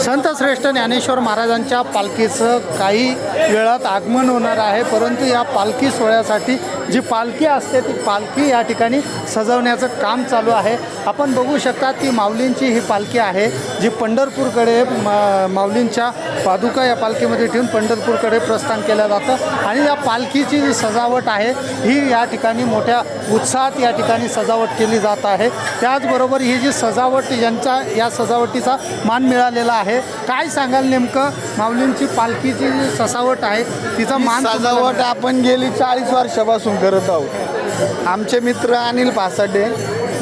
संतश्रेष्ठ ज्ञानेश्वर महाराजांच्या पालखीचं काही वेळात आगमन होणार आहे परंतु या पालखी सोहळ्यासाठी जी पालखी असते ती पालखी या ठिकाणी सजवण्याचं काम चालू आहे. आपण बघू शकता ती माऊलींची ही पालखी आहे जी पंढरपूरकडे मा माऊलींच्या पादुका या पालखीमध्ये ठेवून पंढरपूरकडे प्रस्थान केलं जातं. आणि या पालखीची जी सजावट आहे ही या ठिकाणी मोठ्या उत्साहात या ठिकाणी सजावट केली जात आहे. त्याचबरोबर ही जी सजावट यांचा या सजावटीचा मान मिळालेला आहे. काय सांगाल नेमकं? माऊलींची पालखीची जी सजावट आहे तिचा मान सजावट आपण गेली चाळीस वर्षापासून करत आहोत. आमचे मित्र अनिल पासाडे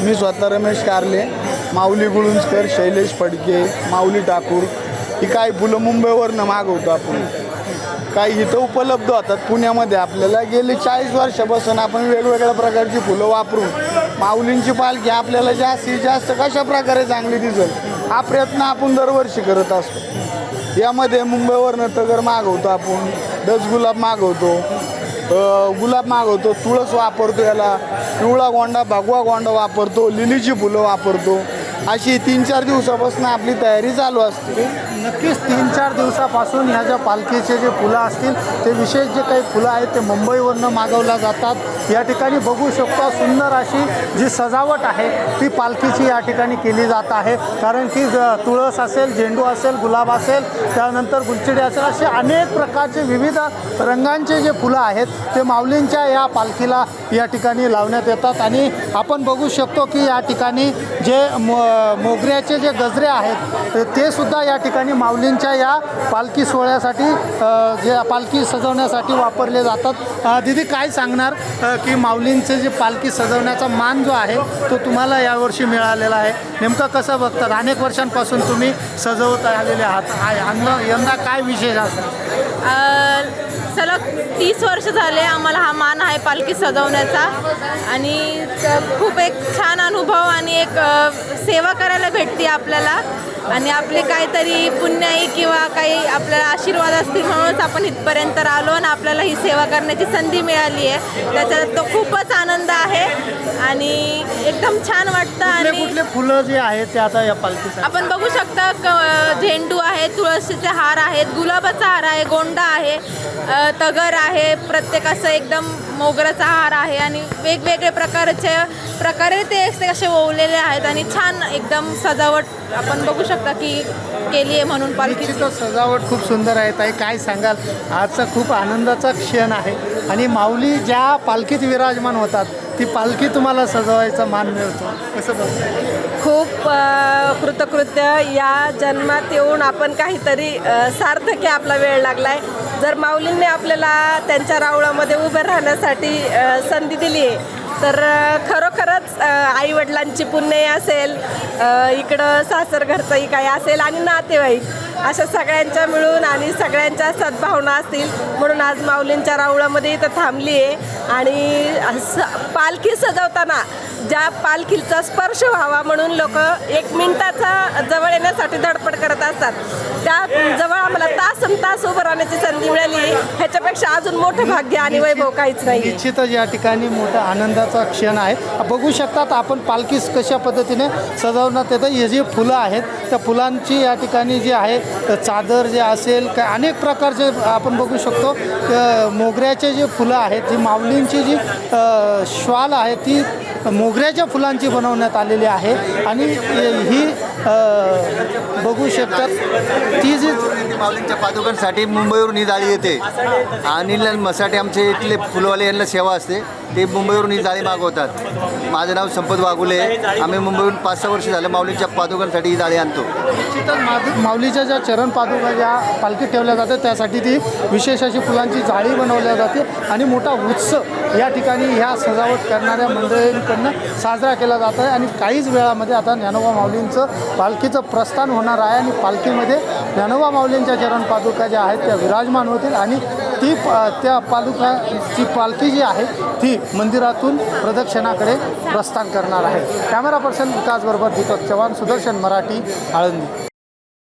मी स्वतः रमेश कारले माऊली गुळुंजकर शैलेश फडके माऊली ठाकूर ही काही फुलं मुंबईवरनं मागवतो आपण. काही इथं उपलब्ध होतात पुण्यामध्ये. आपल्याला गेली चाळीस वर्षापासून आपण वेगवेगळ्या प्रकारची फुलं वापरून माऊलींची पालखी आपल्याला जास्तीत जास्त कशा प्रकारे चांगली दिसेल हा प्रयत्न आपण दरवर्षी करत असतो. यामध्ये मुंबईवरनं तगर मागवतो आपण दस गुलाब मागवतो गुलाब मागवतो तुळस वापरतो याला पिवळा गोंडा भगवा गोंडा वापरतो लिलीची फुलं वापरतो. अशी तीन चार दिवसापासून आपली तयारी चालू असते. नक्कीच तीन चार दिवसापासून ह्या ज्या पालखीचे जे फुलं असतील ते विशेष जे काही फुलं आहेत ते मुंबईवरनं मागवल्या जातात. या ठिकाणी बघू शकतो सुंदर अशी जी सजावट आहे ती पालखीची या ठिकाणी केली जात आहे. कारण की तुळस असेल झेंडू असेल गुलाब असेल त्यानंतर गुलचिडी असेल असे अनेक प्रकारचे विविध रंगांचे जे फुलं आहेत ते माऊलींच्या या पालखीला या ठिकाणी लावण्यात येतात. आणि आपण बघू शकतो की या ठिकाणी जे मो मोगऱ्याचे जे गजरे आहेत ते सुद्धा या ठिकाणी माऊलींच्या या पालखी सोहळ्यासाठी जे पालखी सजवण्यासाठी वापरले जातात. दिदी दीदी काय सांगणार की माऊलींचे जे पालखी सजवण्याचा मान जो आहे तो तुम्हाला यावर्षी मिळालेला आहे. नेमकं कसं बघतात? अनेक वर्षांपासून तुम्ही सजवत आलेले आहात. यंदा काय विशेष असणार सलग तीस वर्ष झाले आम्हाला हा मान आहे पालखी सजवण्याचा. आणि खूप एक छान अनुभव आणि एक सेवा करायला भेटते आपल्याला. आणि आपले काहीतरी पुण्याई किंवा काही आपल्याला आशीर्वाद असतील म्हणूनच आपण इथपर्यंत आलो आणि आपल्याला ही सेवा करण्याची संधी मिळाली आहे. त्याच्यात तो खूपच आनंद आहे आणि एकदम छान वाटतं आणि कुठले फुलं जे आहेत ते आता या पालखीसाठी आपण बघू शकता क झेंडू आहे तुळशीचे हार आहेत गुलाबाचा हार आहे गोंडा आहे अ, तगर आहे प्रत्येक असं एकदम मोगऱ्याचा हार आहे आणि वेगवेगळे प्रकारचे प्रकारे ते असे असे ओवलेले आहेत आणि छान एकदम सजावट आपण बघू शकता की केली आहे म्हणून पालखीची सजावट खूप सुंदर आहे. ताई काय सांगाल? आजचा खूप आनंदाचा क्षण आहे. आणि माऊली ज्या पालखीत विराजमान होतात ती पालखी तुम्हाला सजवायचा मान मिळतो. कसं खूप कृतकृत्य या जन्मात येऊन आपण काहीतरी सार्थकी आपला वेळ लागलाय. जर माऊलींनी आपल्याला त्यांच्या रावळामध्ये उभे राहण्यासाठी संधी दिली आहे तर खरोखरच आईवडिलांची पुण्य असेल इकडं सासर घरचंही काही असेल आणि नातेवाईक अशा सगळ्यांच्या मिळून आणि सगळ्यांच्या सद्भावना असतील म्हणून आज माऊलींच्या रावळामध्ये इथं थांबली आहे. आणि स- पालखी सजवताना ज्या पालखीचा स्पर्श व्हावा म्हणून लोक एक मिनिटाचा जवळ येण्यासाठी धडपड करत असतात. त्या जवळ आम्हाला तासन तास उभं राहण्याची संधी मिळाली ह्याच्यापेक्षा अजून मोठं भाग्य आणि वैभव काहीच नाही. निश्चितच या ठिकाणी मोठा आनंदाचा क्षण आहे. बघू शकतात आपण पालखीस कशा पद्धतीने सजवण्यात येतं हे जे फुलं आहेत त्या फुलांची या ठिकाणी जी आहे चादर जे असेल काय अनेक प्रकारचे आपण बघू शकतो. मोगऱ्याचे जे फुलं आहेत जी माऊलींची जी श्वाल आहे ती मोगऱ्याच्या फुलांची बनवण्यात आलेली आहे. आणि ही बघू शकतात ती जी माऊलींच्या पादुकांसाठी मुंबईवरून ही जाळी येते. अनिल मसाटे आमचे इथले फुलवाले यांना सेवा असते. ते मुंबईवरून ही जाळी मागवतात. माझं नाव संपत वाघुले. आहे. आम्ही मुंबईहून पाच सहा वर्ष झालं माऊलींच्या पादुकांसाठी ही जाळी आणतो. माऊलीच्या ज्या चरण पादुका ज्या पालखीत ठेवल्या जातात त्यासाठी ती विशेष अशी फुलांची जाळी बनवल्या जाते. आणि मोठा उत्सव या ठिकाणी ह्या सजावट करणाऱ्या मंडळींकडनं साजरा केला जात आहे आणि काहीच वेळामध्ये आता ज्ञानोबा माऊलींचं पालखीचं प्रस्थान होणार आहे आणि पालखीमध्ये ज्ञानोबा माऊलींच्या चरण पादुका ज्या आहेत त्या विराजमान होतील आणि ती त्या पादुकाची पालखी जी आहे ती मंदिरातून प्रदक्षिणाकडे प्रस्थान करणार आहे. कॅमेरा पर्सन विकासबरोबर दीपक चव्हाण सुदर्शन मराठी आळंदी.